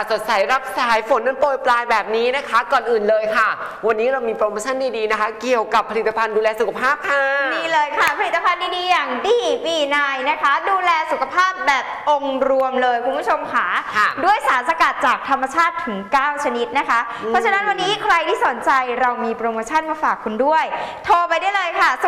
ช่แล้วล่ะค่ะสดใสรับสายฝนนั้นโปรยปลายแบบนี้นะคะ ก่อนอื่นเลยค่ะ วันนี้เรามีโปรโมชั่นดีๆนะคะ เกี่ยวกับผลิตภัณฑ์ดูแลสุขภาพค่ะ นี่เลยค่ะ ผลิตภัณฑ์ดีๆ อย่างดีบีนายนะคะ ดูแลสุขภาพแบบองค์รวมเลยคุณผู้ชมค่ะ ค่ะด้วยสารสกัดจากธรรมชาติถึง 9 ชนิดนะคะ อืม เพราะฉะนั้นวันนี้ใครที่สนใจเรามีโปรโมชั่นมาฝากคุณด้วย โทรไปได้เลยค่ะ 026669456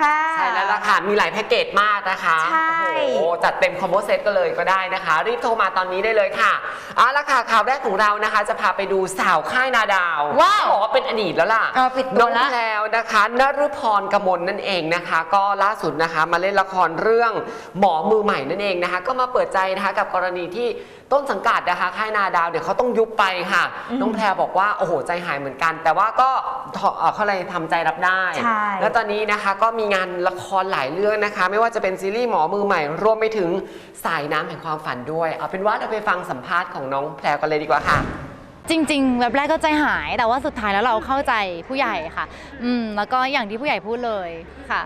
ค่ะ ใช่แล้วล่ะค่ะ มีหลายแพ็กเกจมากนะคะใช่ โอ้โหจัดเต็มคอมโบเซตก็เลยก็ได้นะคะ รีบโทรมาตอนนี้ได้เลยค่ะเอาละค่ะข่าวแรกของเรานะคะ จะพาไปดูสาวค่ายนาดาวว้าวต้องบอกว่าเป็นอดีตแล้วล่ะเออปิดตัวน้องละ แพลวนะคะนฤพรกมลนั่นเองนะคะ ก็ล่าสุดนะคะมาเล่นละครเรื่องหมอมือใหม่นั่นเองนะคะ ก็มาเปิดใจนะคะกับกรณีที่ ต้นสังกัดนะคะค่ายนาดาวเดี๋ยวเขาต้องยุบไปค่ะอืมน้องแพรบอกว่าโอ้โหใจหายเหมือนกัน แต่ว่าก็เอ่อเขาเลยทำใจรับได้ ใช่ แล้วตอนนี้นะคะก็มีงานละครหลายเรื่องนะคะ ไม่ว่าจะเป็นซีรีส์หมอมือใหม่ รวมไปถึงสายน้ำแห่งความฝันด้วย เอาเป็นว่าเราไปฟังสัมภาษณ์ของน้องแพรกันเลยดีกว่าค่ะ จริงๆแบบแรกก็ใจหายแต่ว่าสุดท้ายแล้วเราเข้าใจผู้ใหญ่ค่ะ อืมแล้วก็อย่างที่ผู้ใหญ่พูดเลยค่ะ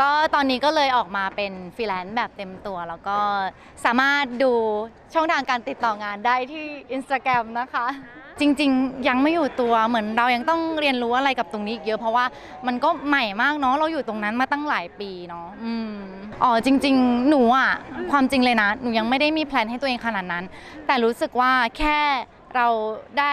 ก็ตอนนี้ก็เลยออกมาเป็นฟรีแลนซ์แบบเต็มตัว แล้วก็สามารถดูช่องทางการติดต่องานได้ที่ Instagram นะคะ จริงๆ ยังไม่อยู่ตัวเหมือนเรายังต้องเรียนรู้อะไรกับตรงนี้อีกเยอะเพราะว่ามันก็ใหม่มากเนาะเราอยู่ตรงนั้นมาตั้งหลายปีเนาะอืมอ๋อจริง ๆ หนูอะความจริงเลยนะ หนูยังไม่ได้มีแพลนให้ตัวเองขนาดนั้น แต่รู้สึกว่าแค่เราได้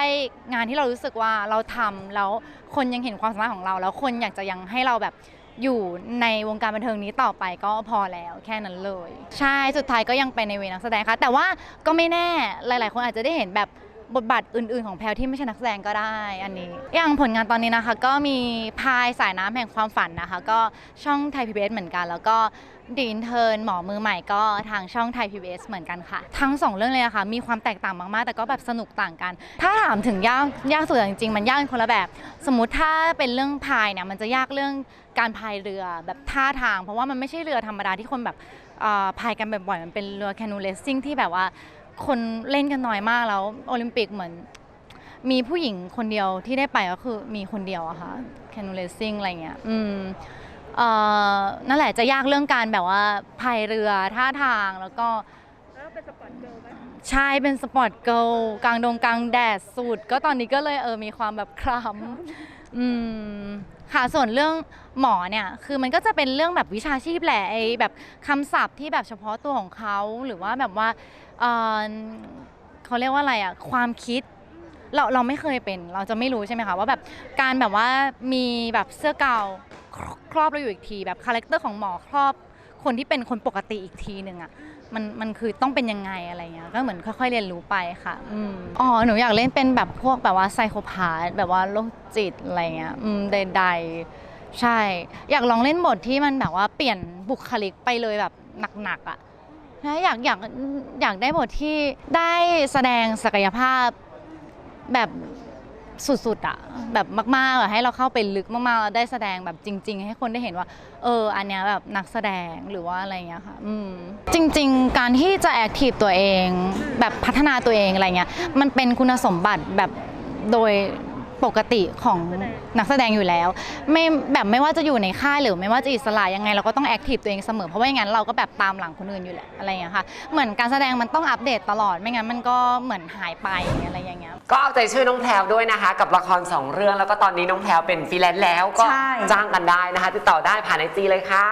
งานที่เรารู้สึกว่าเราทำแล้วคนยังเห็นความสามารถของเรา แล้วคนอยากจะยังให้เราแบบ อยู่ในวงการบันเทิงนี้ต่อไปก็พอแล้วแค่นั้นเลย ใช่สุดท้ายก็ยังไปในเวนักแสดงค่ะแต่ว่าก็ไม่แน่หลาย ๆ คนอาจจะได้เห็นแบบ บทบาทอื่น ๆ ของแพลวที่ไม่ใช่นักแสดงก็ได้อันนี้ อย่างผลงานตอนนี้นะคะ ก็มีพายสายน้ำแห่งความฝันนะคะ ก็ช่องไทยพีบีเหมือนกัน แล้วก็ดีนเทิร์นหมอมือใหม่ก็ทางช่องไทย PBS เหมือนกันค่ะ ทั้งสองเรื่องเลยอะคะมีความแตกต่างมากๆ แต่ก็แบบสนุกต่างกัน ถ้าถามถึงยากยากสุดจริงๆ มันยากคนละแบบ สมมติถ้าเป็นเรื่องพายเนี่ยมันจะยากเรื่องการพายเรือแบบท่าทาง เพราะว่ามันไม่ใช่เรือธรรมดาที่คนแบบเอ่อพายกันบ่อยๆมันเป็นเรือแคนูเลสซิ่งที่แบบว่า คนเล่นกันน้อยมากแล้วโอลิมปิกเหมือน มีผู้หญิงคนเดียวที่ได้ไปก็คือมีคนเดียวอะค่ะแคนูเลสซิ่งอะไรเงี้ยอืมเอ่อนั่นแหละจะยากเรื่องการแบบว่าพายเรือท่าทางแล้วก็ใช่เป็นสปอร์ตเกิลกลางดงกลางแดดสุดก็ตอนนี้ก็เลยเออมีความแบบคล้ำ อืมค่ะส่วนเรื่องหมอเนี่ยคือมันก็จะเป็นเรื่องแบบวิชาชีพแหละไอ้แบบคำศัพท์ที่แบบเฉพาะตัวของเขาหรือว่าแบบว่าเออเขาเรียกว่าอะไรอะความคิดเราเราไม่เคยเป็นเราจะไม่รู้ใช่ไหมคะว่าแบบการแบบว่ามีแบบเสื้อกาวครอบเราอยู่อีกทีแบบคาแรคเตอร์ของหมอครอบ คนที่เป็นคนปกติอีกทีหนึ่งอะมันมันคือต้องเป็นยังไงอะไรเงี้ยก็เหมือนค่อยๆเรียนรู้ไปค่ะอืมอ๋อหนูอยากเล่นเป็นแบบพวกแบบว่าไซโคพาธแบบว่าโรคจิตอะไรเงี้ยอืมใดๆ ใช่ อยากลองเล่นบทที่มันแบบว่าเปลี่ยนบุคลิกไปเลยแบบหนักๆอะนะอยากอยากอยากได้บทที่ได้แสดงศักยภาพแบบ สุดๆอะแบบมากๆอะให้เราเข้าไปลึกมากๆแล้วได้แสดงแบบจริง ๆ ให้คนได้เห็นว่า เออ อันเนี้ยแบบนักแสดงหรือว่าอะไรเงี้ยค่ะอืมจริง ๆ การที่จะแอคทีฟตัวเอง แบบพัฒนาตัวเองอะไรเงี้ยมันเป็นคุณสมบัติแบบโดย ปกติของนักแสดงอยู่แล้ว ไม่แบบไม่ว่าจะอยู่ในค่ายหรือไม่ว่าจะอิสระยังไงเราก็ต้องแอคทีฟตัวเองเสมอเพราะว่าอย่างนั้นเราก็แบบตามหลังคนอื่นอยู่แหละอะไรอย่างเงี้ยค่ะเหมือนการแสดงมันต้องอัปเดตตลอดไม่งั้นมันก็เหมือนหายไปอะไรอย่างเงี้ยก็เอาใจช่วยน้องแพรวด้วยนะคะ กับละครสองเรื่องแล้วก็ตอนนี้น้องแพรวเป็นฟรีแลนซ์แล้วก็ใช่จ้างกันได้นะคะ ติดต่อได้ผ่านไอจีเลยค่ะ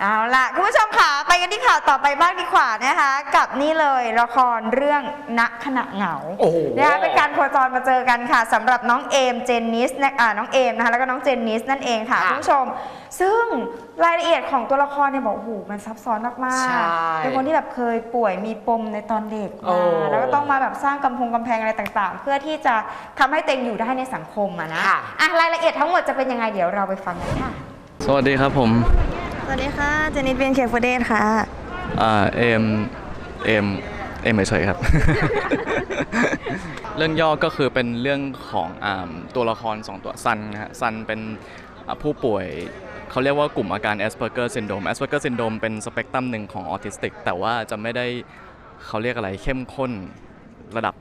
เอาล่ะคุณผู้ชมค่ะไปกันที่ข่าวต่อไปบ้างดีกว่านะคะ กับนี่เลยละครเรื่องณขณะเหงาโอ้โหนะคะเป็นการโคจรมาเจอกันค่ะสำหรับน้องเอมเจนนิสนะอ่าน้องเอมนะคะแล้วก็น้องเจนนิสนั่นเองค่ะค่ะคุณผู้ชม ซึ่งรายละเอียดของตัวละครเนี่ยบอกโอ้โหมันซับซ้อนมากใช่ๆเป็นคนที่แบบเคยป่วยมีปมในตอนเด็กโอ้มาแล้วก็ต้องมาแบบสร้างกำพงกำแพงอะไรต่างๆ เพื่อที่จะทำให้เต็งอยู่ได้ในสังคมอะนะค่ะอะรายละเอียดทั้งหมดจะเป็นยังไงเดี๋ยวเราไปฟังกันค่ะ สวัสดีครับผม สวัสดีค่ะเจนิดเบียนเคฟเดนค่ะอ่าเอมเอม เอมเฉยๆครับ เรื่องย่อก็คือเป็นเรื่องของอาตัวละครสองตัวซันนะฮะซันเป็นอ่าผู้ป่วยเขาเรียกว่ากลุ่มอาการ Asperger syndrome Asperger syndrome เป็นสเปกตรัมหนึ่งของออทิสติก แต่ว่าจะไม่ได้เขาเรียกอะไรเข้มข้นระดับ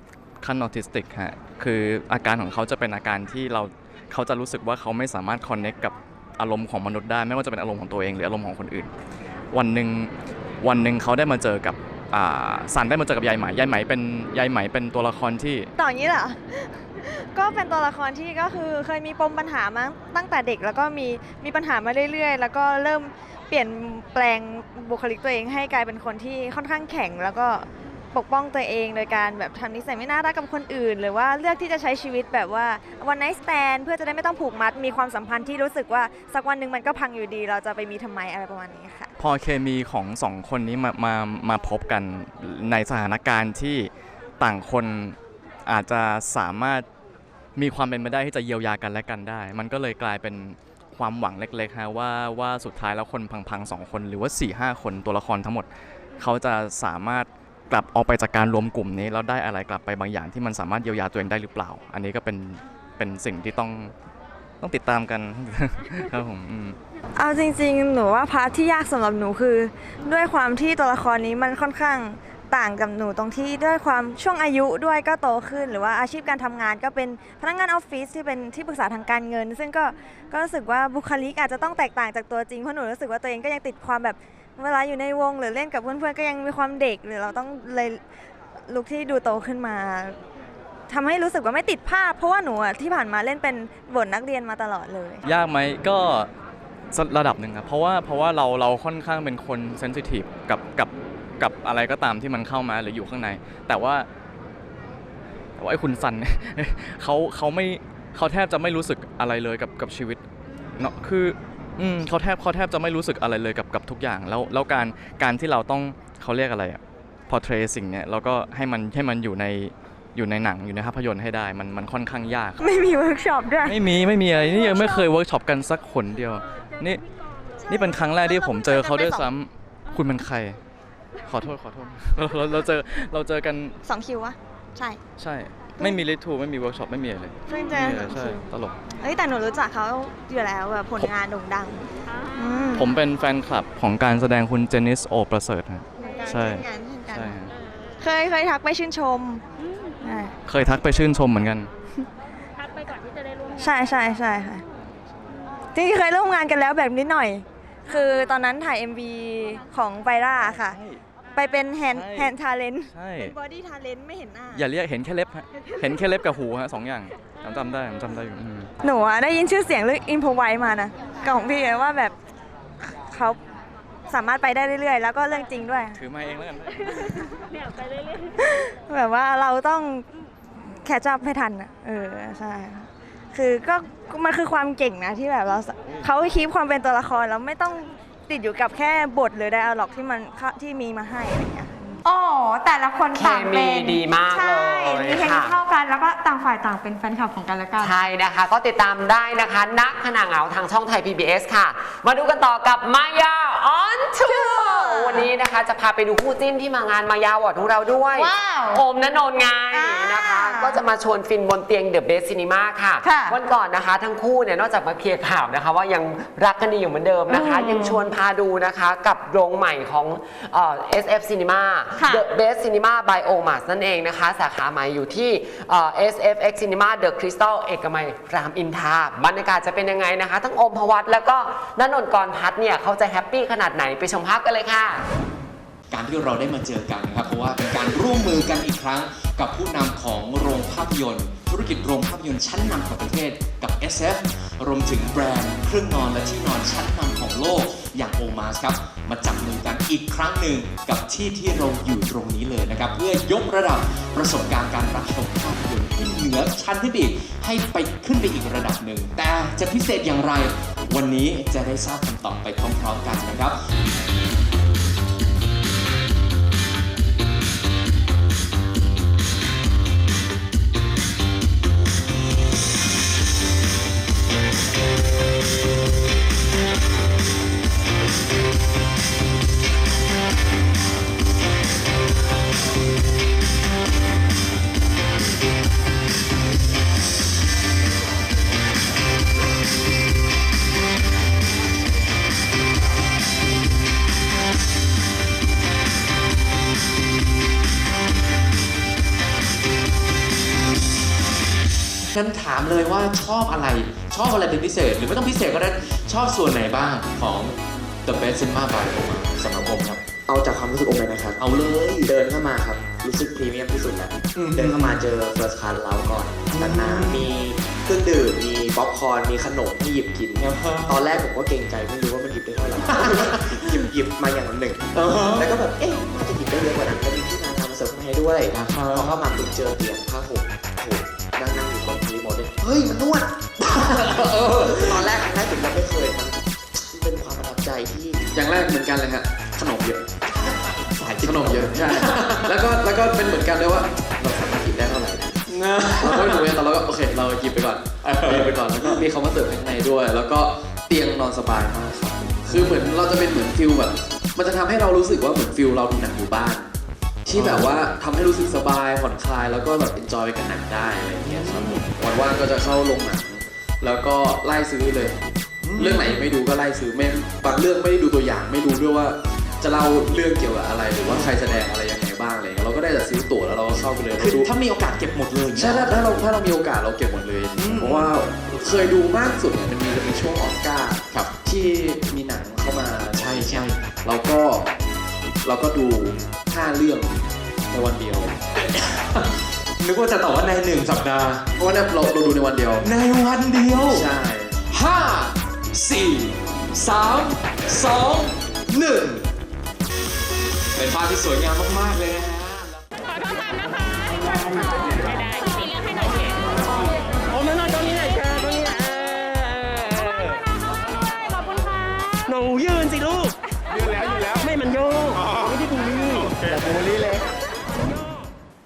ขั้นออทิสติกฮะคืออาการของเขาจะเป็นอาการที่เราเขาจะรู้สึกว่าเขาไม่สามารถคอนเน็กกับอารมณ์ของมนุษย์ได้ ไม่ว่าจะเป็นอารมณ์ของตัวเองหรืออารมณ์ของคนอื่น วันหนึ่งวันหนึ่งเขาได้มาเจอกับ อ่าซันได้มาเจอกับยายไหมยายไหมเป็นยายไหมเป็นตัวละครที่ ต่ออย่างนี้เหรอ ก็เป็นตัวละครที่ก็คือเคยมีปมปัญหามาตั้งแต่เด็ก แล้วก็มีมีปัญหามาเรื่อยๆ แล้วก็เริ่มเปลี่ยนแปลงบุคลิกตัวเองให้กลายเป็นคนที่ค่อนข้างแข็ง แล้วก็ปกป้องตัวเองโดยการแบบทำนิสัยไม่น่ารักกับคนอื่น หรือว่าเลือกที่จะใช้ชีวิตแบบว่าวันไน t ์ t แ n d เพื่อจะได้ไม่ต้องผูกมัดมีความสัมพันธ์ที่รู้สึกว่าสักวันหนึ่งมันก็พังอยู่ดี เราจะไปมีทำไมอะไรประมาณนี้ค่ะ พอเคมีของสองคนนี้มามามาพบกันในสถานการณ์ที่ต่างคนอาจจะสามารถมีความเป็นไปได้ที่จะเยียวยากันและกันได้ มันก็เลยกลายเป็นความหวังเล็กๆฮะว่าว่าสุดท้ายแล้วคนพังๆสองคนหรือว่า4ี่ห้าคนตัวละครทั้งหมด เขาจะสามารถกลับออกไปจากการรวมกลุ่มนี้แล้วได้อะไรกลับไปบางอย่างที่มันสามารถเยียวยาตัวเองได้หรือเปล่า อันนี้ก็เป็นเป็นสิ่งที่ต้องต้องติดตามกันครับผมอืม เอาจริงๆ หนูว่าพาร์ทที่ยากสำหรับหนูคือ ด้วยความที่ตัวละครนี้มันค่อนข้างต่างกับหนูตรงที่ด้วยความช่วงอายุด้วยก็โตขึ้น หรือว่าอาชีพการทำงานก็เป็นพนักงานออฟฟิศที่เป็นที่ปรึกษาทางการเงิน ซึ่งก็ก็รู้สึกว่าบุคลิกอาจจะต้องแตกต่างจากตัวจริงเพราะหนูรู้สึกว่าตัวเองก็ยังติดความแบบเวลาอยู่ในวง หรือเล่นกับเพื่อนๆก็ยังมีความเด็ก หรือเราต้องเลยลุคที่ดูโตขึ้นมาทำให้รู้สึกว่าไม่ติดภาพ เพราะว่าหนูที่ผ่านมาเล่นเป็นบทนักเรียนมาตลอดเลย ยากไหมก็ ระดับหนึ่งครับเพราะว่าเพราะว่าเราเราค่อนข้างเป็นคนเซนซิทีฟกับกับกับอะไรก็ตามที่มันเข้ามาหรืออยู่ข้างใน แต่ว่าแต่ว่าไอ้คุณซันเนี่ยเขาเขาไม่เขาแทบจะไม่รู้สึกอะไรเลยกับกับชีวิตเนาะคืออืมเขาแทบเขาแทบจะไม่รู้สึกอะไรเลยกับกับทุกอย่าง แล้วแล้วการการที่เราต้องเขาเรียกอะไรอะพอเทรสิ่งเนี้ยแล้วก็ให้มันให้มันอยู่ในอยู่ในหนังอยู่ในภาพยนตร์ให้ได้ มันมันค่อนข้างยาก ไม่มีเวิร์กช็อปด้วย ไม่มีไม่มีอะไรนี่ยังไม่เคยเวิร์กช็อปกันสักคนเดียว นี่นี่เป็นครั้งแรกที่ผมเจอเขาด้วยซ้ำคุณเป็นใคร ขอโทษขอโทษ เราเราเจอเราเจอกันสองคิววะใช่ ใช่ ไม่มีลิทูไม่มีเวิร์กช็อปไม่มีอะไรเลยเพิ่งเจอไม่มีอะไรสองใช่คิวตลก เอ้ยแต่หนูรู้จักเขาอยู่แล้วแบบผลงานโด่งดังอืมผมเป็นแฟนคลับของการแสดงคุณเจนิสโอประเสริฐฮะ ใช่ เช่นกันเช่นกันใช่ฮะเคยเคยทักไปชื่นชมอ่าเคยทักไปชื่นชมเหมือนกันใช่ใช่ใช่ค่ะ จริงๆเคยร่วมงานกันแล้วแบบนิดหน่อย คือตอนนั้นถ่าย MV ของไบร่าค่ะ ไปเป็นแฮนด์ใช่ แฮนด์ทาเลนใช่เป็นบอดี้ทาเลนไม่เห็นหน้าอย่าเรียกเห็นแค่เล็บฮะ เห็นแค่เล็บกับหูฮะสองอย่างผมจำได้ผมจำได้อยู่อืมหนูอะได้ยินชื่อเสียงเรื่องอินโ o ไวมานะกับของพี่ว่าแบบเขาสามารถไปได้เรื่อยๆ แล้วก็เรื่องจริงด้วย ถือมาเองแล้วกันแบบว่าเราต้องแคชจับให้ทันอะเออ ใช่ คือก็มันคือความเก่งนะที่แบบเราสเขาคีปความเป็นตัวละครแล้วไม่ต้องติดอยู่กับแค่บทหรือไดอะล็อกที่มันที่มีมาให้อะไรอย่างเงี้ยโอ้แต่ละคนต่างเป็นเคมีดีมากใช่เลยมีเคมีค่ะเข้ากันแล้วก็ต่างฝ่ายต่างเป็นแฟนคลับของกันและกัน ใช่นะคะ ก็ติดตามได้นะคะนักขนาเหงาทางช่องไทย PBS ค่ะ มาดูกันต่อกับมายาออนทัวร์วันนี้นะคะจะพาไปดูคู่จิ้นที่มางานมายาวอร์ดของเราด้วยว้าวโอมนนนท์ไงอ่านนะคะ ก็จะมาชวนฟินบนเตียงเดอะเบสซินีมาค่ะ ค่ะวันก่อนนะคะ ทั้งคู่เนี่ยนอกจากมาเคลียร์ข่าวนะคะ ว่ายังรักกันดีอยู่เหมือนเดิมนะคะอืมยังชวนพาดูนะคะกับโรงใหม่ของเอ่อ SF Cinema ค่ะ The Best Cinema by Omas นั่นเองนะคะ สาขาใหม่อยู่ที่เอ่อ SFX Cinema The Crystal เอกมัยรามอินทราบรรยากาศจะเป็นยังไงนะคะ ทั้งโอมพวัตแล้วก็นนนท์กรพัฒน์เนี่ยเขาจะแฮปปี้ขนาดไหนไปชมภาพกันเลยค่ะ การที่เราได้มาเจอกันนะครับ เพราะว่าเป็นการร่วมมือกันอีกครั้ง กับผู้นำของโรงภาพยนตร์ ธุรกิจโรงภาพยนตร์ชั้นนำของประเทศกับ SF รวมถึงแบรนด์เครื่องนอนและที่นอนชั้นนำของโลกอย่างโอมาสครับ มาจับมือกันอีกครั้งหนึ่งกับที่ที่เราอยู่ตรงนี้เลยนะครับ เพื่อยกระดับประสบการณ์การรับชมภาพยนตร์ที่เหนือชั้นขึ้นไปอีกให้ไปขึ้นไปอีกระดับหนึ่ง แต่จะพิเศษอย่างไร วันนี้จะได้ทราบคำตอบไปพร้อมๆกันนะครับ นั้นถามเลยว่าชอบอะไร ชอบอะไรเป็นพิเศษ หรือไม่ต้องพิเศษก็ได้ชอบส่วนไหนบ้างของ The Best Cinema by Oma สำหรับผมครับ เอาจากความรู้สึกโอมเลยนะครับ เอาเลยเดินเข้ามาครับ รู้สึกพรีเมียมที่สุดแล้วอืม เดินเข้ามาเจอ first class เราก่อนด้านหน้ามีเครื่องดื่มมีป๊อปคอร์นมีขนมที่หยิบกิน ตอนแรกผมก็เกรงใจไม่รู้ว่ามันหยิบได้เท่าไหร่ หยิบหยิบมาอย่างละหนึ่งแล้วก็แบบ เอ๊ะน่าจะหยิบได้เยอะกว่านั้นแล้วมีพี่นางทำมาเสิร์ฟมาให้ด้วยอ่าฮะพอเข้ามาปุ๊บเจอเตียงผ้าห่มโอ้โห นั่งนั่งอยู่ตรงรีโมทเลยเฮ้ยมันนวดตอนแรกครั้งแรกผมยังไม่เคยมันเป็นความประทับใจที่อย่างแรกเหมือนกันเลยฮะขนมเยอะสายขนมเยอะใช่แล้วก็แล้วก็เป็นเหมือนกันเลยว่าเราสามารถกินได้เท่าไหร่นะเราก็ไม่รู้ไงแต่เราก็โอเคเราหยิบไปก่อนหยิบไปก่อนแล้วก็มีเขามาเสิร์ฟข้างในด้วย แล้วก็เตียงนอนสบายมากครับคือเหมือนเราจะเป็นเหมือนฟิลแบบมันจะทำให้เรารู้สึกว่าเหมือนฟิลเราดูหนังอยู่บ้าน ที่แบบว่าทำให้รู้สึกสบายผ่อนคลายแล้วก็แบบเอนจอยไปกับหนังได้อะไรอย่างเงี้ยครับผมวันว่างก็จะเข้าโรงหนังแล้วก็ไล่ซื้อเลย เรื่องไหนยังไม่ดูก็ไล่ซื้อไม่บางเรื่องไม่ได้ดูตัวอย่างไม่รู้ด้วยว่า จะเล่าเรื่องเกี่ยวกับอะไรหรือว่าใครแสดงอะไรยังไงบ้างอะไรเงี้ยเราก็ได้แต่ซื้อตั๋วแล้วเราก็เข้าไปเลยคือเราดูถ้ามีโอกาสเก็บหมดเลยใช่ถ้าถ้าเราถ้าเรามีโอกาสเราเก็บหมดเลยอืมเพราะว่าเคยดูมากสุดเนี่ยมันมีจะมีช่วงออสการ์ครับที่มีหนังเข้ามาใช่ใช่เราก็ เราก็ดูห้าเรื่องในวันเดียว นึกว่าจะตอบว่าในหนึ่งสัปดาห์ เพราะว่าเนี่ยเราเราดูในวันเดียว ในวันเดียวใช่ห้าสี่สามสองหนึ่งเป็นภาพที่สวยงามมาก ๆ เลยนะฮะ ลลี่แต่บูลลี่เลย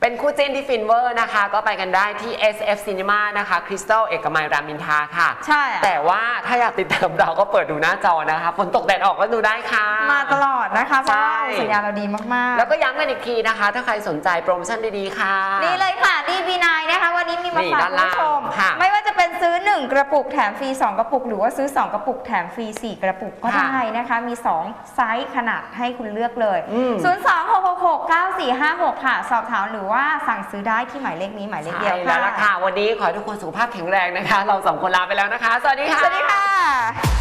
เป็นคู่จิ้นที่ฟินเวอร์นะคะ ก็ไปกันได้ที่ SF Cinema นะคะคริสตัลเอกมัยรามอินทราค่ะ ใช่อะแต่ว่าถ้าอยากติดตามเราก็เปิดดูหน้าจอนะคะฝนตกแดดออกก็ดูได้ค่ะ มาตลอดนะคะ เพราะว่าใช่ สัญญาณเราดีมากๆ แล้วก็ย้ำกันอีกทีนะคะ ถ้าใครสนใจโปรโมชั่นดีๆค่ะ นี่เลยค่ะ DB9 นะคะวันนี้มีมานี่ฝากด้านคุณล่างผู้ชม ค่ะไม่ว่าจะเป็นซื้อ 1 กระปุกแถมฟรี 2 กระปุก หรือว่าซื้อ 2 กระปุกแถมฟรี 4 กระปุกก็ค่ะได้นะคะ มี 2 ไซส์ขนาดให้คุณเลือกเลย อืม 026669456 ค่ะ สอบถามหรือว่าสั่งซื้อได้ที่หมายเลขนี้หมายเลขเดียวใช่แล้วล่ะค่ะวันนี้ขอให้ทุกคนสุขภาพแข็งแรงนะคะ เราสองคนลาไปแล้วนะคะ สวัสดีค่ะ สวัสดีค่ะ